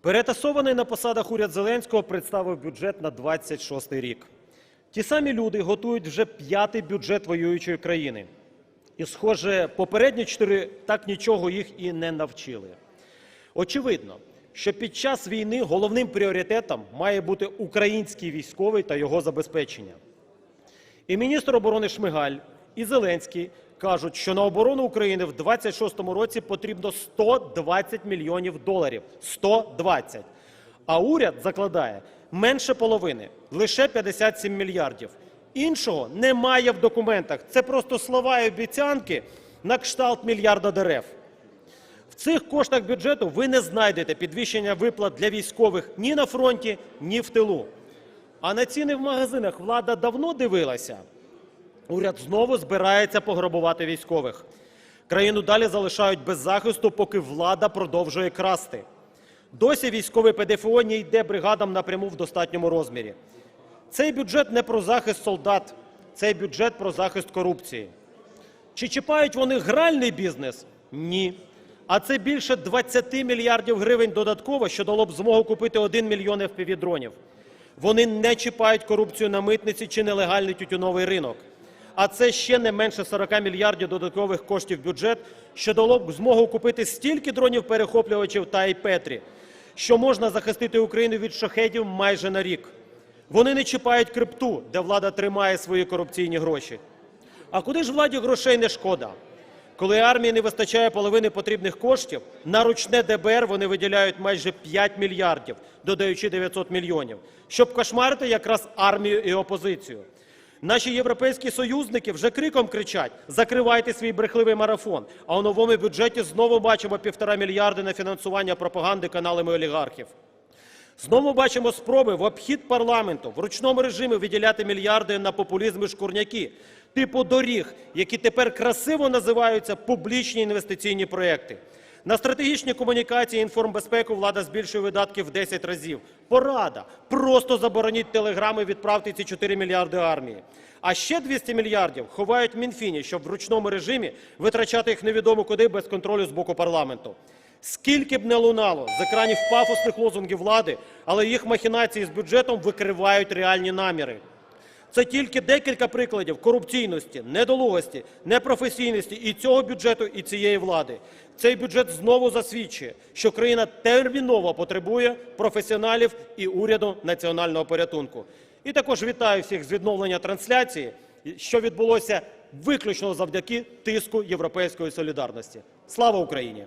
Перетасований на посадах уряд Зеленського представив бюджет на 26 рік. Ті самі люди готують вже п'ятий бюджет воюючої країни. І, схоже, попередні чотири так нічого їх і не навчили. Очевидно, що під час війни головним пріоритетом має бути український військовий та його забезпечення. І міністр оборони Шмигаль, і Зеленський кажуть, що на оборону України в 26-му році потрібно 120 мільйонів доларів. 120. А уряд закладає менше половини, лише 57 мільярдів. Іншого немає в документах. Це просто слова і обіцянки на кшталт мільярда дерев. В цих коштах бюджету ви не знайдете підвищення виплат для військових ні на фронті, ні в тилу. А на ціни в магазинах влада давно дивилася. Уряд знову збирається пограбувати військових. Країну далі залишають без захисту, поки влада продовжує красти. Досі військовий ПДФО не йде бригадам напряму в достатньому розмірі. Цей бюджет не про захист солдат, цей бюджет про захист корупції. Чи чіпають вони гральний бізнес? Ні. А це більше 20 мільярдів гривень додатково, що дало б змогу купити 1 мільйон FPV-дронів. Вони не чіпають корупцію на митниці чи нелегальний тютюновий ринок. А це ще не менше 40 мільярдів додаткових коштів бюджет, що дало б змогу купити стільки дронів-перехоплювачів та айпетрі, що можна захистити Україну від шахедів майже на рік. Вони не чіпають крипту, де влада тримає свої корупційні гроші. А куди ж владі грошей не шкода? Коли армії не вистачає половини потрібних коштів, на ручне ДБР вони виділяють майже 5 мільярдів, додаючи 900 мільйонів, щоб кошмарити якраз армію і опозицію. Наші європейські союзники вже криком кричать: закривайте свій брехливий марафон. А у новому бюджеті знову бачимо півтора мільярди на фінансування пропаганди каналами олігархів. Знову бачимо спроби в обхід парламенту в ручному режимі виділяти мільярди на популізм і шкурняки, типу доріг, які тепер красиво називаються публічні інвестиційні проекти. На стратегічні комунікації інформбезпеку влада збільшує видатки в 10 разів. Порада. Просто забороніть телеграми, відправте ці 4 мільярди армії. А ще 200 мільярдів ховають Мінфіні, щоб в ручному режимі витрачати їх невідомо куди без контролю з боку парламенту. Скільки б не лунало з екранів пафосних лозунгів влади, але їх махінації з бюджетом викривають реальні наміри. Це тільки декілька прикладів корупційності, недолугості, непрофесійності і цього бюджету, і цієї влади. Цей бюджет знову засвідчує, що країна терміново потребує професіоналів і уряду національного порятунку. І також вітаю всіх з відновлення трансляції, що відбулося виключно завдяки тиску Європейської солідарності. Слава Україні!